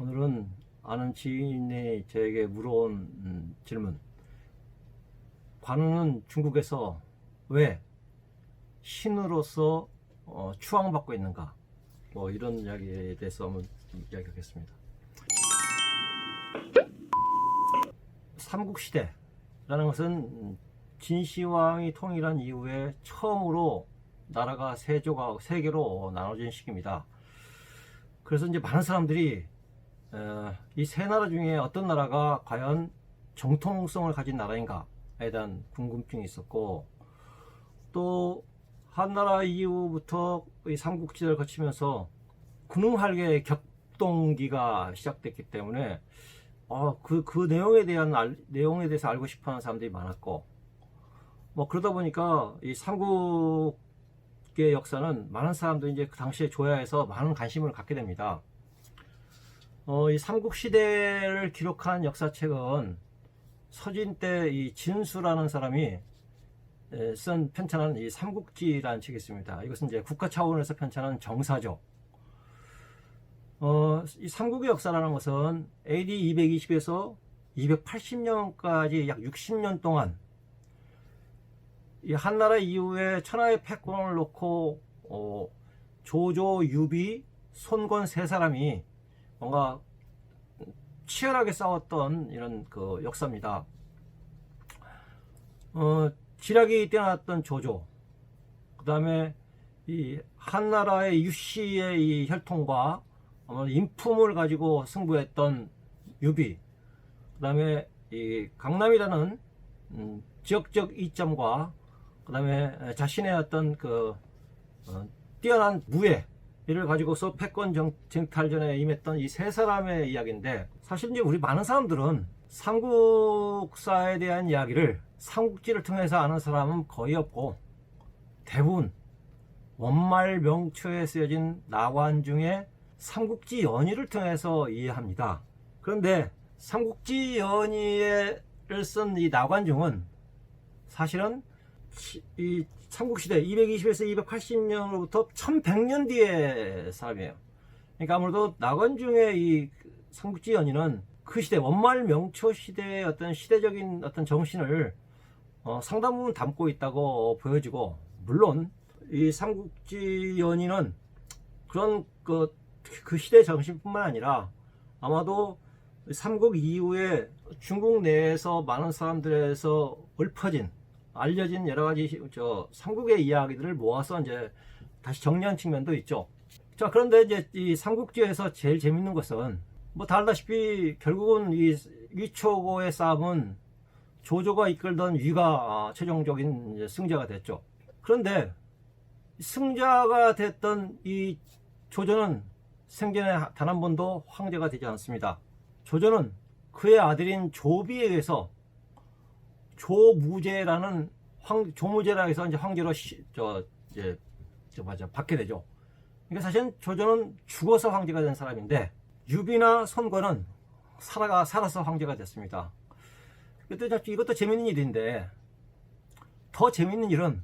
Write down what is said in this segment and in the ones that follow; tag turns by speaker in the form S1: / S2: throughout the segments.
S1: 오늘은 아는 지인이 저에게 물어온 음, 질문. 관우는 중국에서 왜 신으로서 어, 추앙받고 있는가? 뭐 이런 이야기에 대해서 한번 이야기하겠습니다. 삼국시대라는 것은 진시황이 통일한 이후에 처음으로 나라가 세조가 세 개로 나눠진 시기입니다. 그래서 이제 많은 사람들이 이 세 나라 중에 어떤 나라가 과연 정통성을 가진 나라인가에 대한 궁금증이 있었고 또 한나라 이후부터 이 삼국지대를 거치면서 군웅할괴의 격동기가 시작됐기 때문에 어, 그, 그 내용에 대한 알- 내용에 대해서 알고 싶어 하는 사람들이 많았고 뭐 그러다 보니까 이 삼국의 역사는 많은 사람들이 이제 그 당시에 조야에서 많은 관심을 갖게 됩니다. 어, 이 삼국 시대를 기록한 역사책은 서진 때 이 진수라는 사람이 에, 쓴 편찬한 이 삼국지라는 책이 있습니다. 이것은 이제 국가 차원에서 편찬한 정사죠. 어, 이 삼국의 역사라는 것은 AD 220에서 280년까지 약 60년 동안 이 한나라 이후에 천하의 패권을 놓고 어, 조조, 유비, 손권 세 사람이 뭔가 치열하게 싸웠던 이런 그 역사입니다. 어, 지략이 뛰어났던 조조, 그 다음에 이 한나라의 유씨의 이 혈통과 아마 인품을 가지고 승부했던 유비, 그 다음에 이 강남이라는 음, 지역적 이점과 그 다음에 자신의 어떤 그 어, 뛰어난 무예 이를 가지고서 패권 정, 쟁탈전에 임했던 이 세 사람의 이야기인데 사실 이제 우리 많은 사람들은 삼국사에 대한 이야기를 삼국지를 통해서 아는 사람은 거의 없고 대부분 원말 명초에 쓰여진 나관 중에 삼국지 연의를 통해서 이해합니다. 그런데 삼국지 연의를 쓴 이 나관중은 사실은 시- 이 삼국시대 220에서 280년으로부터 1100년 뒤의 사람이에요. 그러니까 아무래도 나관중의 이 삼국지 연의는 그 시대 원말 명초 시대의 어떤 시대적인 어떤 정신을 어, 상당 부분 담고 있다고 보여지고 물론 이 삼국지 연의는 그런 그, 그 시대 정신뿐만 아니라 아마도 삼국 이후에 중국 내에서 많은 사람들에서 읊어진 알려진 여러 가지 저 삼국의 이야기들을 모아서 이제 다시 정리한 측면도 있죠. 자 그런데 이제 이 삼국지에서 제일 재밌는 것은 뭐 다 알다시피 결국은 이 위초고의 싸움은 조조가 이끌던 위가 아, 최종적인 승자가 됐죠. 그런데 승자가 됐던 이 조조는 생전에 단 한 번도 황제가 되지 않습니다. 조조는 그의 아들인 조비에 의해서 조무제라는 황 조무제라 해서 이제 황제로 시, 저 이제 저 맞아 받게 되죠. 그러니까 사실 조조는 죽어서 황제가 된 사람인데 유비나 손권은 살아가 살아서 황제가 됐습니다. 그때 이것도 재밌는 일인데 더 재밌는 일은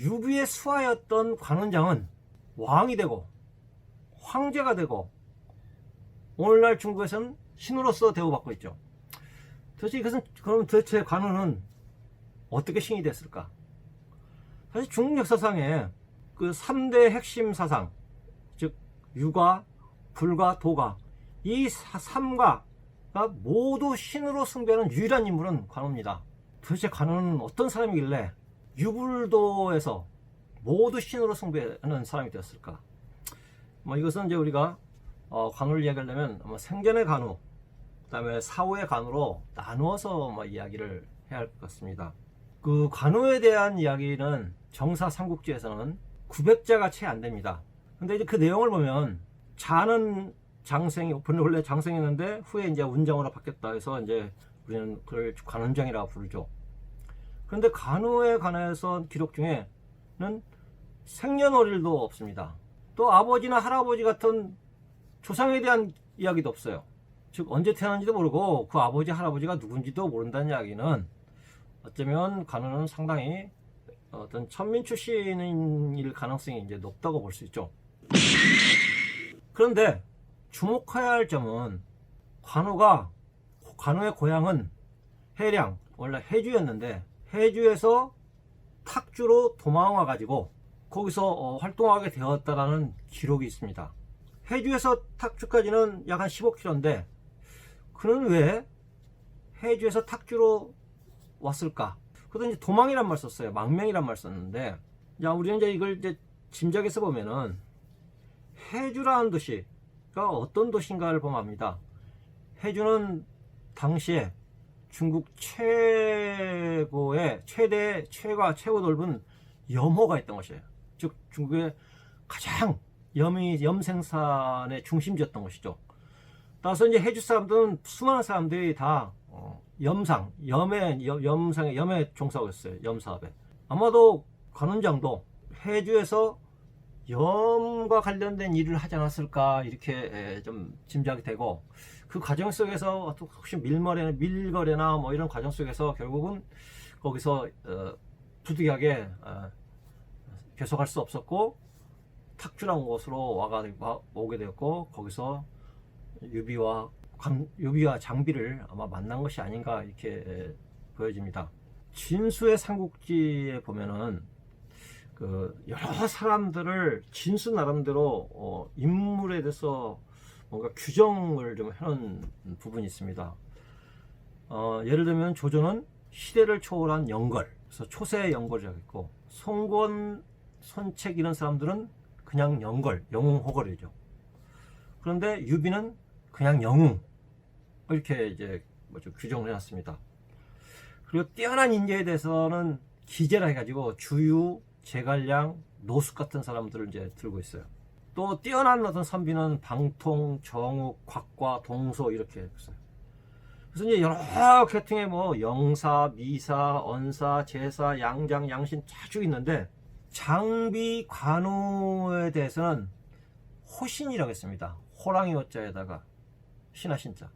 S1: 유비의 수하였던 관원장은 왕이 되고 황제가 되고 오늘날 중국에서는 신으로서 대우받고 있죠. 도대체 이것은 그럼 도대체 관우는 어떻게 신이 됐을까? 사실 중국 역사상에 그 3대 핵심 사상, 즉 유가, 불가, 도가 이 사- 삼가가 모두 신으로 숭배하는 유일한 인물은 관우입니다. 도대체 관우는 어떤 사람이길래 유불도에서 모두 신으로 숭배하는 사람이 되었을까? 뭐 이것은 이제 우리가 어, 관우를 이야기하려면 아마 생전의 관우, 그다음에 사후의 관우로 나누어서 뭐 이야기를 해야 할 것 같습니다. 그 관우에 대한 이야기는 정사 삼국지에서는 900자가 채 안 됩니다. 근데 이제 그 내용을 보면 자는 장생이 원래 장생이었는데 후에 이제 운장으로 바뀌었다 해서 이제 우리는 그걸 관운장이라고 부르죠. 그런데 간우에 관해서 기록 중에는 생년월일도 없습니다. 또 아버지나 할아버지 같은 조상에 대한 이야기도 없어요. 즉 언제 태어난지도 모르고 그 아버지 할아버지가 누군지도 모른다는 이야기는 어쩌면 간우는 상당히 어떤 천민 출신일 가능성이 이제 높다고 볼 수 있죠. 그런데 주목해야 할 점은 관우가 관우의 고향은 해량 원래 해주였는데 해주에서 탁주로 도망와 가지고 거기서 어, 활동하게 되었다라는 기록이 있습니다. 해주에서 탁주까지는 약 한 15km인데 그는 왜 해주에서 탁주로 왔을까? 그래서 이제 도망이란 말 썼어요. 망명이란 말 썼는데 야 우리는 이제 이걸 이제 짐작해서 보면은 해주라는 도시가 어떤 도시인가를 압니다. 해주는 당시에 중국 최고의 최대 최가 최고 넓은 염호가 있던 것이에요. 즉 중국의 가장 염이 염 생산의 중심지였던 것이죠. 따라서 이제 해주 사람들은 수많은 사람들이 다 어, 염상, 염의 염, 염상에 염에 종사하고 있어요. 염 사업에. 아마도 관원장도 해주에서 염과 관련된 일을 하지 않았을까 이렇게 에, 좀 짐작이 되고 그 과정 속에서 또 혹시 밀거래나 밀거래나 뭐 이런 과정 속에서 결국은 거기서 어, 부득이하게 어, 계속할 수 없었고 탁주란 곳으로 와가 와- 오게 되었고 거기서 유비와 관- 유비와 장비를 아마 만난 것이 아닌가 이렇게 에, 보여집니다. 진수의 삼국지에 보면은 그 여러 사람들을 진수 나름대로 어, 인물에 대해서 뭔가 규정을 좀 해놓은 부분이 있습니다. 어, 예를 들면 조조는 시대를 초월한 영걸, 그래서 초세의 영걸이라고 있고 송권, 손책 이런 사람들은 그냥 영걸, 영웅호걸이죠. 그런데 유비는 그냥 영웅 이렇게 이제 뭐죠 규정을 해놨습니다. 그리고 뛰어난 인재에 대해서는 기재라 해가지고 주유, 제갈량, 노숙 같은 사람들을 이제 들고 있어요. 또 뛰어난 어떤 선비는 방통, 정욱, 곽과, 동소 이렇게 있어요. 그래서 이제 여러 계통의 뭐 영사, 미사, 언사, 제사, 양장, 양신 자주 있는데 장비, 관우에 대해서는 호신이라고 했습니다. 호랑이 호자에다가 신하 신자.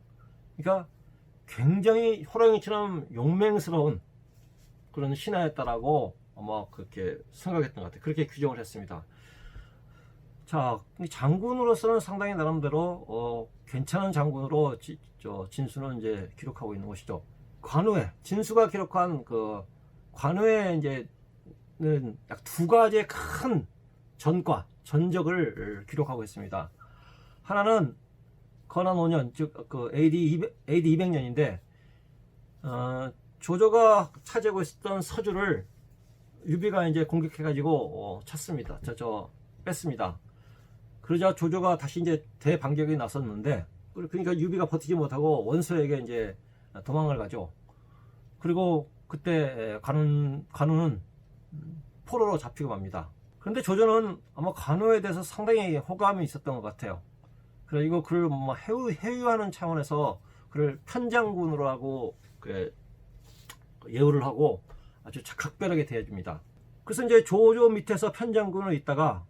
S1: 그러니까 굉장히 호랑이처럼 용맹스러운 그런 신하였다라고 아마 그렇게 생각했던 것 같아요. 그렇게 규정을 했습니다. 자, 이 장군으로서는 상당히 나름대로 어, 괜찮은 장군으로 지- 저 진수는 이제 기록하고 있는 것이죠. 관우에 진수가 기록한 그 관우에 이제는 약 두 가지의 큰 전과 전적을 기록하고 있습니다. 하나는 건한 5년 즉 그 AD 200, AD 200년인데 어, 조조가 차지하고 있었던 서주를 유비가 이제 공격해가지고 어, 찼습니다. 저, 저 뺐습니다. 그러자 조조가 다시 이제 대반격이 나섰는데 그러니까 유비가 버티지 못하고 원소에게 이제 도망을 가죠. 그리고 그때 관운 관우는 포로로 잡히고 맙니다. 그런데 조조는 아마 관우에 대해서 상당히 호감이 있었던 것 같아요. 그리고 그를 뭐 해유, 해유하는 차원에서 그를 편장군으로 하고 그 예우를 하고 아주 각별하게 대해줍니다. 그래서 이제 조조 밑에서 편장군으로 있다가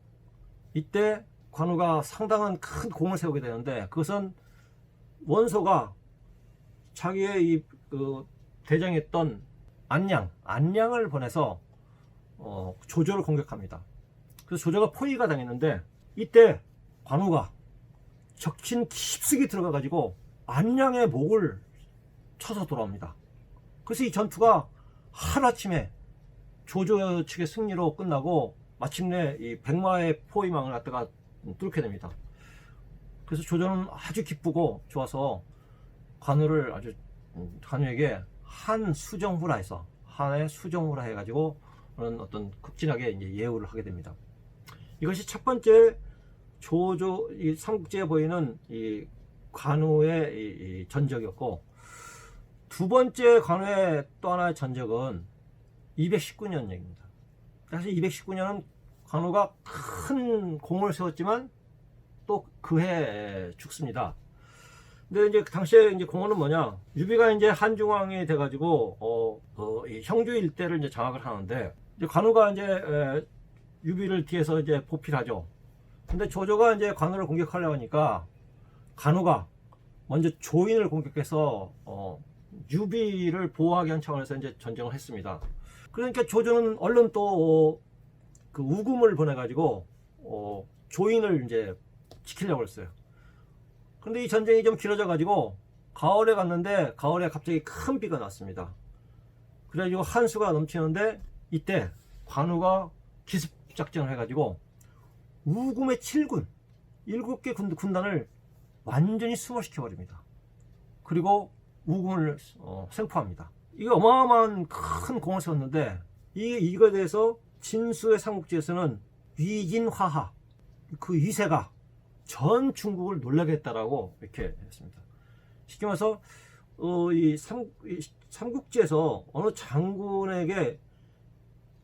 S1: 이때 관우가 상당한 큰 공을 세우게 되는데 그것은 원소가 자기의 이 그 대장했던 안양, 안양을 보내서 어, 조조를 공격합니다. 그래서 조조가 포위가 당했는데 이때 관우가 적신 깊숙이 들어가 가지고 안양의 목을 쳐서 돌아옵니다. 그래서 이 전투가 하루아침에 조조 측의 승리로 끝나고 마침내 이 백마의 포위망을 갖다가 뚫게 됩니다. 그래서 조조는 아주 기쁘고 좋아서 관우를 아주 음, 관우에게 한 수정후라 해서 한의 수정후라 해가지고 그런 어떤 극진하게 이제 예우를 하게 됩니다. 이것이 첫 번째 조조 이 삼국지에 보이는 이 관우의 이, 이 전적이었고 두 번째 관우의 또 하나의 전적은 219년 얘기입니다. 사실 219년은 관우가 큰 공을 세웠지만 또 그해 죽습니다. 근데 이제 그 당시에 이제 공헌은 뭐냐? 유비가 이제 한중왕이 돼가지고 어, 어, 이 형주 일대를 이제 장악을 하는데 이제 관우가 이제 에, 유비를 뒤에서 이제 보필하죠. 근데 조조가 이제 관우를 공격하려고 하니까 관우가 먼저 조인을 공격해서 어, 유비를 보호하기 위한 차원에서 이제 전쟁을 했습니다. 그러니까 조조는 얼른 또 어, 그 우금을 보내가지고 어, 조인을 이제 지키려고 했어요. 근데 이 전쟁이 좀 길어져 가지고 가을에 갔는데 가을에 갑자기 큰 비가 났습니다. 그래가지고 한수가 넘치는데 이때 관우가 기습 작전을 해가지고 우금의 7군 7개 군, 군단을 완전히 수몰시켜 버립니다. 그리고 우금을 어, 생포합니다. 이게 어마어마한 큰 공을 세웠는데 이 이거에 대해서 진수의 삼국지에서는 위진화하 그 위세가 전 중국을 놀라게 했다라고 이렇게 했습니다. 쉽게 말해서 어, 이, 삼, 이 삼국지에서 어느 장군에게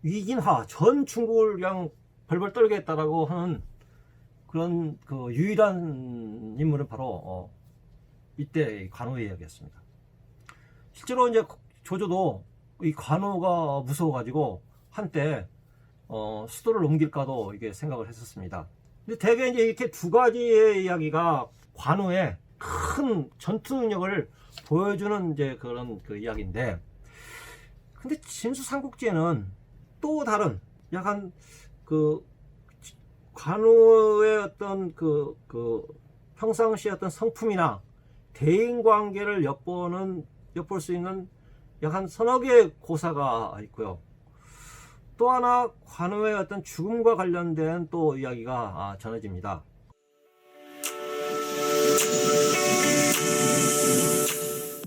S1: 위진화 전 중국을 그냥 벌벌 떨게 했다라고 하는 그런 그 유일한 인물은 바로 어, 이때 이 관우의 이야기였습니다. 실제로 이제 조조도 이 관우가 무서워가지고 한때 어, 수도를 옮길까도 이게 생각을 했었습니다. 근데 대개 이제 이렇게 두 가지의 이야기가 관우의 큰 전투 능력을 보여주는 이제 그런 그 이야기인데, 근데 진수 삼국지에는 또 다른 약간 그 관우의 어떤 그, 그 평상시 어떤 성품이나 대인 관계를 엿보는 엿볼 수 있는 약 한 서너 개의 고사가 있고요. 또 하나 관우의 어떤 죽음과 관련된 또 이야기가 아, 전해집니다.